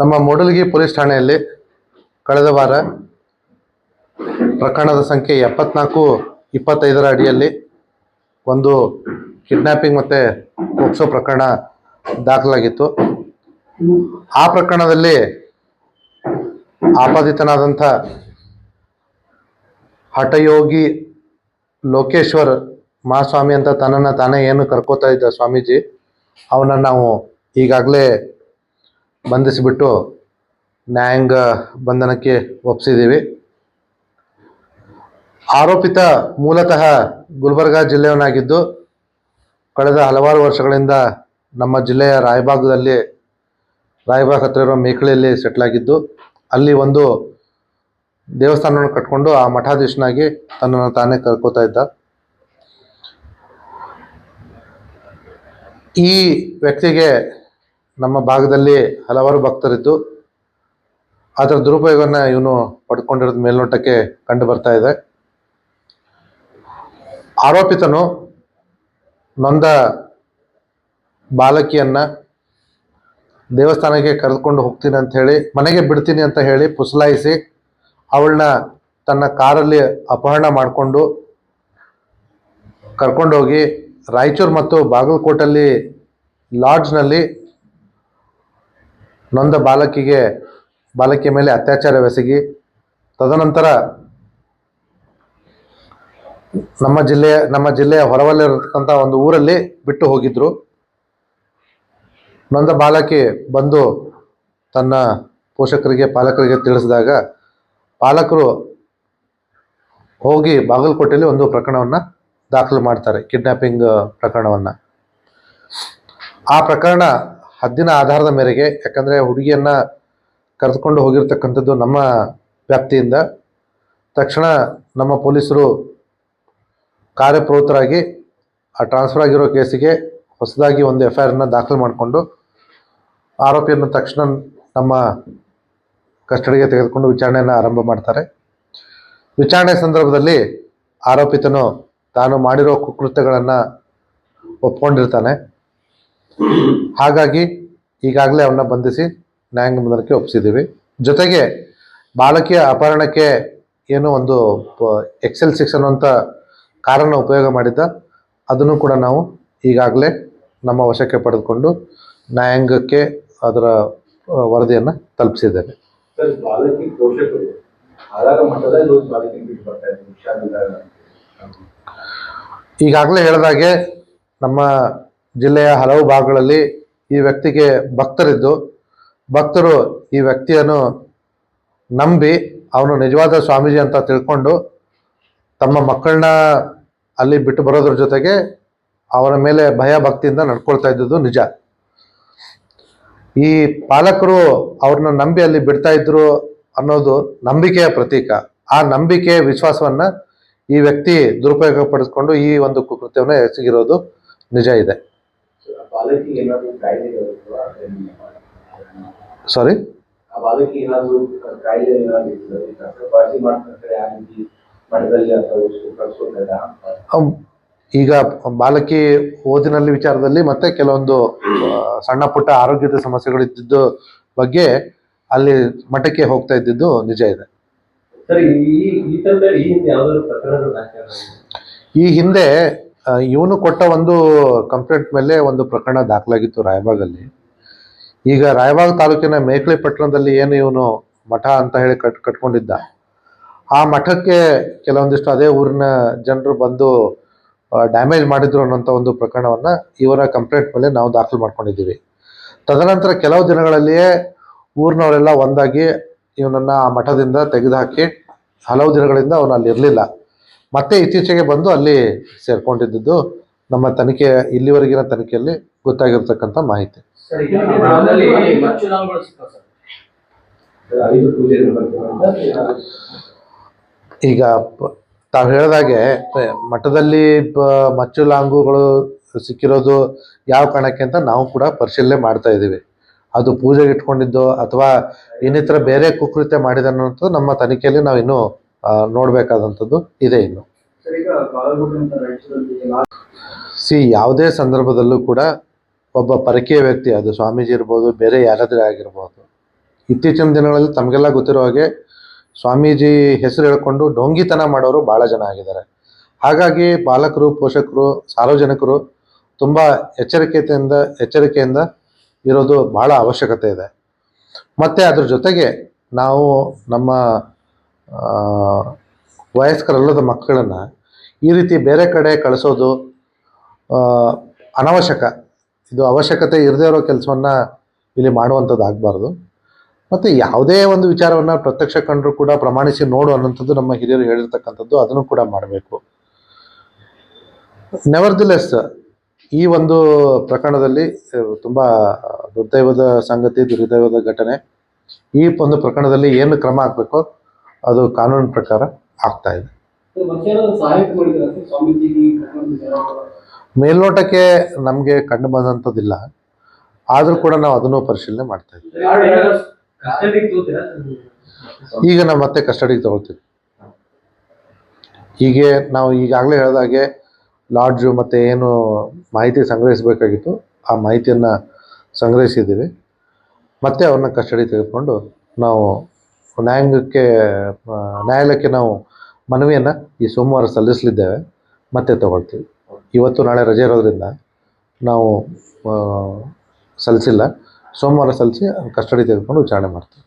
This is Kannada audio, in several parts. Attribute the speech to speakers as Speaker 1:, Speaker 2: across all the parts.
Speaker 1: ನಮ್ಮ ಮೂಡಲಗಿ ಪೊಲೀಸ್ ಠಾಣೆಯಲ್ಲಿ ಕಳೆದ ವಾರ ಪ್ರಕರಣದ ಸಂಖ್ಯೆ ಎಪ್ಪತ್ನಾಲ್ಕು, ಇಪ್ಪತ್ತೈದರ ಅಡಿಯಲ್ಲಿ ಒಂದು ಕಿಡ್ನಾಪಿಂಗ್ ಮತ್ತು ಪೋಕ್ಸೋ ಪ್ರಕರಣ ದಾಖಲಾಗಿತ್ತು. ಆ ಪ್ರಕರಣದಲ್ಲಿ ಆಪಾದಿತನಾದಂಥ ಹಠಯೋಗಿ ಲೋಕೇಶ್ವರ್ ಮಹಾಸ್ವಾಮಿ ಅಂತ ತನ್ನನ್ನು ತಾನೇ ಏನು ಕರ್ಕೋತಾ ಇದ್ದ ಸ್ವಾಮೀಜಿ, ಅವನನ್ನು ನಾವು ಈಗಾಗಲೇ ಬಂಧಿಸಿಬಿಟ್ಟು ನ್ಯಾಯಾಂಗ ಬಂಧನಕ್ಕೆ ಒಪ್ಪಿಸಿದ್ದೀವಿ. ಆರೋಪಿತ ಮೂಲತಃ ಗುಲ್ಬರ್ಗಾ ಜಿಲ್ಲೆಯವನಾಗಿದ್ದು, ಕಳೆದ ಹಲವಾರು ವರ್ಷಗಳಿಂದ ನಮ್ಮ ಜಿಲ್ಲೆಯ ರಾಯಬಾಗದಲ್ಲಿ ರಾಯಬಾಗ್ ಹತ್ತಿರ ಇರೋ ಮೇಕಳಿಯಲ್ಲಿ ಸೆಟ್ಲ್ ಆಗಿದ್ದು ಅಲ್ಲಿ ಒಂದು ದೇವಸ್ಥಾನವನ್ನು ಕಟ್ಕೊಂಡು ಆ ಮಠಾಧೀಶನಾಗಿ ತನ್ನನ್ನು ತಾನೇ ಕರ್ಕೋತಾ ಇದ್ದ. ಈ ವ್ಯಕ್ತಿಗೆ ನಮ್ಮ ಭಾಗದಲ್ಲಿ ಹಲವಾರು ಭಕ್ತರಿದ್ದು, ಅದರ ದುರುಪಯೋಗನ ಇವನು ಪಡ್ಕೊಂಡಿರೋದು ಮೇಲ್ನೋಟಕ್ಕೆ ಕಂಡು ಬರ್ತಾ ಇದೆ. ಆರೋಪಿತನು ನೊಂದ ಬಾಲಕಿಯನ್ನ ದೇವಸ್ಥಾನಕ್ಕೆ ಕರೆದುಕೊಂಡು ಹೋಗ್ತೀನಿ ಅಂತ ಹೇಳಿ, ಮನೆಗೆ ಬಿಡ್ತೀನಿ ಅಂತ ಹೇಳಿ ಪುಸಲಾಯಿಸಿ ಅವಳನ್ನ ತನ್ನ ಕಾರಲ್ಲಿ ಅಪಹರಣ ಮಾಡಿಕೊಂಡು ಕರ್ಕೊಂಡೋಗಿ ರಾಯಚೂರು ಮತ್ತು ಬಾಗಲಕೋಟಲ್ಲಿ ಲಾಡ್ಜ್ನಲ್ಲಿ ನೊಂದ ಬಾಲಕಿಗೆ ಬಾಲಕಿಯ ಮೇಲೆ ಅತ್ಯಾಚಾರವೆಸಗಿ ತದನಂತರ ನಮ್ಮ ಜಿಲ್ಲೆಯ ನಮ್ಮ ಜಿಲ್ಲೆಯ ಹೊರವಲ್ಲಿರತಕ್ಕಂಥ ಒಂದು ಊರಲ್ಲಿ ಬಿಟ್ಟು ಹೋಗಿದ್ರು. ನೊಂದ ಬಾಲಕಿ ಬಂದು ತನ್ನ ಪೋಷಕರಿಗೆ, ಪಾಲಕರಿಗೆ ತಿಳಿಸಿದಾಗ ಪಾಲಕರು ಹೋಗಿ ಬಾಗಲಕೋಟೆಯಲ್ಲಿ ಒಂದು ಪ್ರಕರಣವನ್ನು ದಾಖಲು ಮಾಡ್ತಾರೆ, ಕಿಡ್ನಾಪಿಂಗ್ ಪ್ರಕರಣವನ್ನು. ಆ ಪ್ರಕರಣ ಹದ್ದಿನ ಆಧಾರದ ಮೇರೆಗೆ, ಯಾಕಂದರೆ ಹುಡುಗಿಯನ್ನ ಕರೆದುಕೊಂಡು ಹೋಗಿರ್ತಕ್ಕಂಥದ್ದು ನಮ್ಮ ವ್ಯಾಪ್ತಿಯಿಂದ. ತಕ್ಷಣ ನಮ್ಮ ಪೊಲೀಸರು ಕಾರ್ಯಪ್ರವೃತ್ತರಾಗಿ ಆ ಟ್ರಾನ್ಸ್ಫರ್ ಆಗಿರೋ ಕೇಸಿಗೆ ಹೊಸದಾಗಿ ಒಂದು ಎಫ್ ಐ ಆರ್ನ ದಾಖಲು ಮಾಡಿಕೊಂಡು ಆರೋಪಿಯನ್ನು ತಕ್ಷಣ ನಮ್ಮ ಕಸ್ಟಡಿಗೆ ತೆಗೆದುಕೊಂಡು ವಿಚಾರಣೆಯನ್ನು ಆರಂಭ ಮಾಡ್ತಾರೆ. ವಿಚಾರಣೆ ಸಂದರ್ಭದಲ್ಲಿ ಆರೋಪಿತನು ತಾನು ಮಾಡಿರೋ ಕುಕೃತ್ಯಗಳನ್ನು ಒಪ್ಕೊಂಡಿರ್ತಾನೆ. ಹಾಗಾಗಿ ಈಗಾಗಲೇ ಅವನ್ನ ಬಂಧಿಸಿ ನ್ಯಾಯಾಂಗ ಬಂಧನಕ್ಕೆ ಒಪ್ಪಿಸಿದ್ದೀವಿ. ಜೊತೆಗೆ ಬಾಲಕಿಯ ಅಪಹರಣಕ್ಕೆ ಏನೋ ಒಂದು ಎಕ್ಸೆಲ್ ಸಿಕ್ಸ್ ಅನ್ನುವಂಥ ಕಾರನ್ನು ಉಪಯೋಗ ಮಾಡಿದ್ದ ಅದನ್ನು ಕೂಡ ನಾವು ಈಗಾಗಲೇ ನಮ್ಮ ವಶಕ್ಕೆ ಪಡೆದುಕೊಂಡು ನ್ಯಾಯಾಂಗಕ್ಕೆ ಅದರ ವರದಿಯನ್ನು ತಲುಪಿಸಿದ್ದೇವೆ. ಈಗಾಗಲೇ ಹೇಳಿದಾಗೆ ನಮ್ಮ ಜಿಲ್ಲೆಯ ಹಲವು ಭಾಗಗಳಲ್ಲಿ ಈ ವ್ಯಕ್ತಿಗೆ ಭಕ್ತರಿದ್ದು, ಭಕ್ತರು ಈ ವ್ಯಕ್ತಿಯನ್ನು ನಂಬಿ ಅವನು ನಿಜವಾದ ಸ್ವಾಮೀಜಿ ಅಂತ ತಿಳ್ಕೊಂಡು ತಮ್ಮ ಮಕ್ಕಳನ್ನ ಅಲ್ಲಿ ಬಿಟ್ಟು ಬರೋದ್ರ ಜೊತೆಗೆ ಅವರ ಮೇಲೆ ಭಯ ಭಕ್ತಿಯಿಂದ ನಡ್ಕೊಳ್ತಾ ಇದ್ದದ್ದು ನಿಜ. ಈ ಪಾಲಕರು ಅವ್ರನ್ನ ನಂಬಿ ಅಲ್ಲಿ ಬಿಡ್ತಾ ಇದ್ರು ಅನ್ನೋದು ನಂಬಿಕೆಯ ಪ್ರತೀಕ. ಆ ನಂಬಿಕೆ ವಿಶ್ವಾಸವನ್ನ ಈ ವ್ಯಕ್ತಿ ದುರುಪಯೋಗ ಪಡಿಸ್ಕೊಂಡು ಈ ಒಂದು ಕುಕೃತ್ಯವನ್ನು ಎಸಗಿರೋದು ನಿಜ ಇದೆ
Speaker 2: ಆ ಬಾಲಕಿ ಏನಾದ್ರು ಕಾಯಿಲೆ ಇರುತ್ತೋ ಅದನ್ನ
Speaker 1: ಸಾರಿ ಈಗ ಬಾಲಕಿ ಓದಿನಲ್ಲಿ ವಿಚಾರದಲ್ಲಿ ಮತ್ತೆ ಕೆಲವೊಂದು ಸಣ್ಣ ಪುಟ್ಟ ಆರೋಗ್ಯದ ಸಮಸ್ಯೆಗಳು ಇದ್ದಿದ್ದು ಬಗ್ಗೆ ಅಲ್ಲಿ ಮಠಕ್ಕೆ ಹೋಗ್ತಾ ಇದ್ದಿದ್ದು ನಿಜ ಇದೆ.
Speaker 2: ಈ ಹಿಂದೆ
Speaker 1: ಇವನು ಕೊಟ್ಟ ಒಂದು ಕಂಪ್ಲೇಂಟ್ ಮೇಲೆ ಒಂದು ಪ್ರಕರಣ ದಾಖಲಾಗಿತ್ತು ರಾಯಬಾಗಲ್ಲಿ. ಈಗ ರಾಯಬಾಗ್ ತಾಲೂಕಿನ ಮೇಕಳಿ ಪಟ್ಟಣದಲ್ಲಿ ಏನು ಇವನು ಮಠ ಅಂತ ಹೇಳಿ ಕಟ್, ಕಟ್ಕೊಂಡಿದ್ದ. ಆ ಮಠಕ್ಕೆ ಕೆಲವೊಂದಿಷ್ಟು ಅದೇ ಊರಿನ ಜನರು ಬಂದು ಡ್ಯಾಮೇಜ್ ಮಾಡಿದ್ರು ಅನ್ನೋಂಥ ಒಂದು ಪ್ರಕರಣವನ್ನ ಇವರ ಕಂಪ್ಲೇಂಟ್ ಮೇಲೆ ನಾವು ದಾಖಲು ಮಾಡ್ಕೊಂಡಿದ್ದೀವಿ. ತದನಂತರ ಕೆಲವು ದಿನಗಳಲ್ಲಿಯೇ ಊರಿನವರೆಲ್ಲ ಒಂದಾಗಿ ಇವನನ್ನ ಆ ಮಠದಿಂದ ತೆಗೆದುಹಾಕಿ ಹಲವು ದಿನಗಳಿಂದ ಅವನು ಅಲ್ಲಿ ಇರಲಿಲ್ಲ ಮತ್ತೆ ಇತ್ತೀಚೆಗೆ ಬಂದು ಅಲ್ಲಿ ಸೇರ್ಕೊಂಡಿದ್ದು ನಮ್ಮ ತನಿಖೆ ಇಲ್ಲಿವರೆಗಿನ ತನಿಖೆಯಲ್ಲಿ ಗೊತ್ತಾಗಿರ್ತಕ್ಕಂಥ ಮಾಹಿತಿ.
Speaker 2: ಸರ್ ಈಗ
Speaker 1: ತಾವು ಹೇಳಿದಾಗೆ ಮಠದಲ್ಲಿ ಮಚ್ಚು ಲಾಂಗುಗಳು ಸಿಕ್ಕಿರೋದು ಯಾವ ಕಾರಣಕ್ಕೆ ಅಂತ ನಾವು ಕೂಡ ಪರಿಶೀಲನೆ ಮಾಡ್ತಾ ಇದ್ದೀವಿ. ಅದು ಪೂಜೆಗೆ ಇಟ್ಕೊಂಡಿದ್ದು ಅಥವಾ ಇನ್ನಿತರ ಬೇರೆ ಕುಕೃತ್ಯ ಮಾಡಿದ ನಮ್ಮ ತನಿಖೆಯಲ್ಲಿ ನಾವು ಇನ್ನೂ ನೋಡ್ಬೇಕಾದಂಥದ್ದು ಇದೆ ಇನ್ನು. ಸಿ ಯಾವುದೇ ಸಂದರ್ಭದಲ್ಲೂ ಕೂಡ ಒಬ್ಬ ಪರಕೀಯ ವ್ಯಕ್ತಿ ಅದು ಸ್ವಾಮೀಜಿ ಇರ್ಬೋದು ಬೇರೆ ಯಾರಾದರೂ ಆಗಿರ್ಬೋದು ಇತ್ತೀಚಿನ ದಿನಗಳಲ್ಲಿ ತಮಗೆಲ್ಲ ಗೊತ್ತಿರೋ ಹಾಗೆ ಸ್ವಾಮೀಜಿ ಹೆಸರು ಹೇಳ್ಕೊಂಡು ಡೊಂಗಿತನ ಮಾಡೋರು ಭಾಳ ಜನ ಆಗಿದ್ದಾರೆ. ಹಾಗಾಗಿ ಬಾಲಕರು ಪೋಷಕರು ಸಾರ್ವಜನಿಕರು ತುಂಬ ಎಚ್ಚರಿಕೆಯಿಂದ ಎಚ್ಚರಿಕೆಯಿಂದ ಇರೋದು ಭಾಳ ಅವಶ್ಯಕತೆ ಇದೆ. ಮತ್ತು ಅದ್ರ ಜೊತೆಗೆ ನಾವು ನಮ್ಮ ವಯಸ್ಕರಲ್ಲದ ಮಕ್ಕಳನ್ನು ಈ ರೀತಿ ಬೇರೆ ಕಡೆ ಕಳಿಸೋದು ಅನವಶ್ಯಕ. ಇದು ಅವಶ್ಯಕತೆ ಇರದೇ ಇರೋ ಕೆಲಸವನ್ನು ಇಲ್ಲಿ ಮಾಡುವಂಥದ್ದು ಆಗಬಾರ್ದು. ಮತ್ತು ಯಾವುದೇ ಒಂದು ವಿಚಾರವನ್ನು ಪ್ರತ್ಯಕ್ಷ ಕಂಡರೂ ಕೂಡ ಪ್ರಮಾಣಿಸಿ ನೋಡು ಅನ್ನೋಂಥದ್ದು ನಮ್ಮ ಹಿರಿಯರು ಹೇಳಿರ್ತಕ್ಕಂಥದ್ದು, ಅದನ್ನು ಕೂಡ ಮಾಡಬೇಕು. ನೆವರ್ ದಿ ಲೆಸ್ ಈ ಒಂದು ಪ್ರಕರಣದಲ್ಲಿ ತುಂಬ ದುರ್ದೈವದ ಸಂಗತಿ, ದುರ್ದೈವದ ಘಟನೆ. ಈ ಒಂದು ಪ್ರಕರಣದಲ್ಲಿ ಏನು ಕ್ರಮ ಆಗಬೇಕೋ ಅದು ಕಾನೂನು ಪ್ರಕಾರ ಆಗ್ತಾ ಇದೆ. ಮೇಲ್ನೋಟಕ್ಕೆ ನಮಗೆ ಕಂಡು ಬಂದಂಥದ್ದಿಲ್ಲ. ಆದರೂ ಕೂಡ ನಾವು ಅದನ್ನು ಪರಿಶೀಲನೆ ಮಾಡ್ತಾ ಇದ್ದೀವಿ. ಈಗ ನಾವು ಮತ್ತೆ ಕಸ್ಟಡಿಗೆ ತಗೊಳ್ತೀವಿ. ಹೀಗೆ ನಾವು ಈಗಾಗಲೇ ಹೇಳಿದಾಗೆ ಲಾಡ್ಜು ಮತ್ತು ಏನು ಮಾಹಿತಿ ಸಂಗ್ರಹಿಸಬೇಕಾಗಿತ್ತು. ಆ ಮಾಹಿತಿಯನ್ನು ಸಂಗ್ರಹಿಸಿದ್ದೀವಿ. ಮತ್ತೆ ಅವ್ರನ್ನ ಕಸ್ಟಡಿ ತೆಗೆದುಕೊಂಡು ನಾವು ನ್ಯಾಯಾಂಗಕ್ಕೆ ನ್ಯಾಯಾಲಯಕ್ಕೆ ನಾವು ಮನವಿಯನ್ನು ಈ ಸೋಮವಾರ ಸಲ್ಲಿಸಲಿದ್ದೇವೆ. ಮತ್ತೆ ತಗೊಳ್ತೀವಿ. ಇವತ್ತು ನಾಳೆ ರಜೆ ಇರೋದ್ರಿಂದ ನಾವು ಸಲ್ಲಿಸಿಲ್ಲ. ಸೋಮವಾರ ಸಲ್ಲಿಸಿ ಕಸ್ಟಡಿ ತೆಗೆದುಕೊಂಡು ವಿಚಾರಣೆ ಮಾಡ್ತೀವಿ.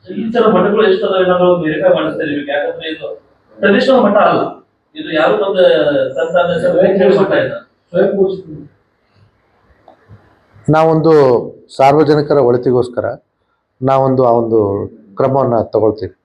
Speaker 1: ನಾವೊಂದು ಸಾರ್ವಜನಿಕರ ಒಳಿತಿಗೋಸ್ಕರ ನಾವೊಂದು ಆ ಒಂದು ಕ್ರಮವನ್ನು ತಗೊಳ್ತೀವಿ.